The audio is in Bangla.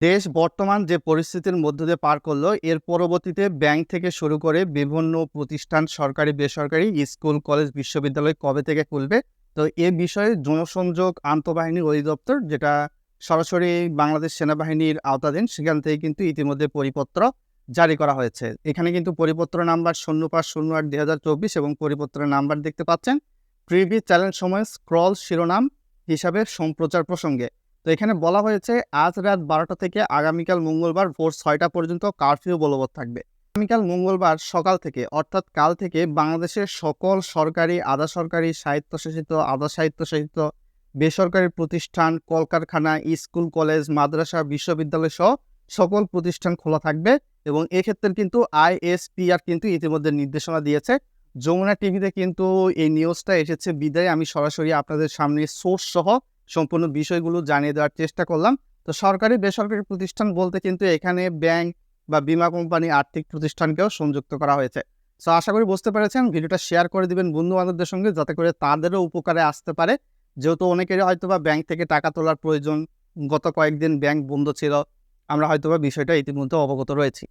দেশ বর্তমান যে পরিস্থিতির মধ্য দিয়ে পার করল, এর পরবর্তীতে ব্যাংক থেকে শুরু করে বিভিন্ন প্রতিষ্ঠান, সরকারি, বেসরকারি, স্কুল, কলেজ, বিশ্ববিদ্যালয় কবে থেকে খুলবে? তো এ বিষয়ে জনসংযোগ আন্তঃবাহিনী অধিদপ্তর, যেটা সরাসরি বাংলাদেশ সেনাবাহিনীর আওতাধীন, সেখান থেকে কিন্তু ইতিমধ্যে পরিপত্র জারি করা হয়েছে। এখানে কিন্তু পরিপত্র নাম্বার শূন্য পাঁচ শূন্য আট দুই চব্বিশ এবং পরিপত্রের নাম্বার দেখতে পাচ্ছেন। প্রিভি চ্যালেঞ্জ সময় স্ক্রল শিরোনাম হিসাবে সম্প্রচার প্রসঙ্গে। তো এখানে বলা হয়েছে, আজ রাত বারোটা থেকে আগামীকাল মঙ্গলবার ভোর ছয়টা পর্যন্ত কারফিউ বলবৎ থাকবে। আগামীকাল মঙ্গলবার সকাল থেকে, অর্থাৎ কাল থেকে বাংলাদেশের সকল সরকারি আধা সরকারি স্বায়ত্তশাসিত আধা স্বায়ত্তশাসিত বেসরকারি প্রতিষ্ঠান, কলকারখানা, স্কুল, কলেজ, মাদ্রাসা, বিশ্ববিদ্যালয় সহ সকল প্রতিষ্ঠান খোলা থাকবে এবং এক্ষেত্রে কিন্তু আইএসপিআর কিন্তু ইতিমধ্যে নির্দেশনা দিয়েছে। যমুনা টিভিতে কিন্তু এই নিউজটা এসেছে, বিদায়। আমি সরাসরি আপনাদের সামনে সোর্স সহ সম্পূর্ণ বিষয়গুলো জানিয়ে দেওয়ার চেষ্টা করলাম। তো সরকারি, বেসরকারি প্রতিষ্ঠান বলতে কিন্তু এখানে ব্যাংক বা বীমা কোম্পানি আর্থিক প্রতিষ্ঠানকেও সংযুক্ত করা হয়েছে। সো আশা করি বুঝতে পেরেছেন, ভিডিওটা শেয়ার করে দিবেন বন্ধু বান্ধবদের সঙ্গে যাতে করে তাদেরও উপকারে আসতে পারে। যেহেতু অনেকেরই হয়তো বা ব্যাংক থেকে টাকা তোলার প্রয়োজন, গত কয়েকদিন ব্যাংক বন্ধ ছিল, আমরা হয়তো বা বিষয়টা ইতিমধ্যে অবগত রয়েছি।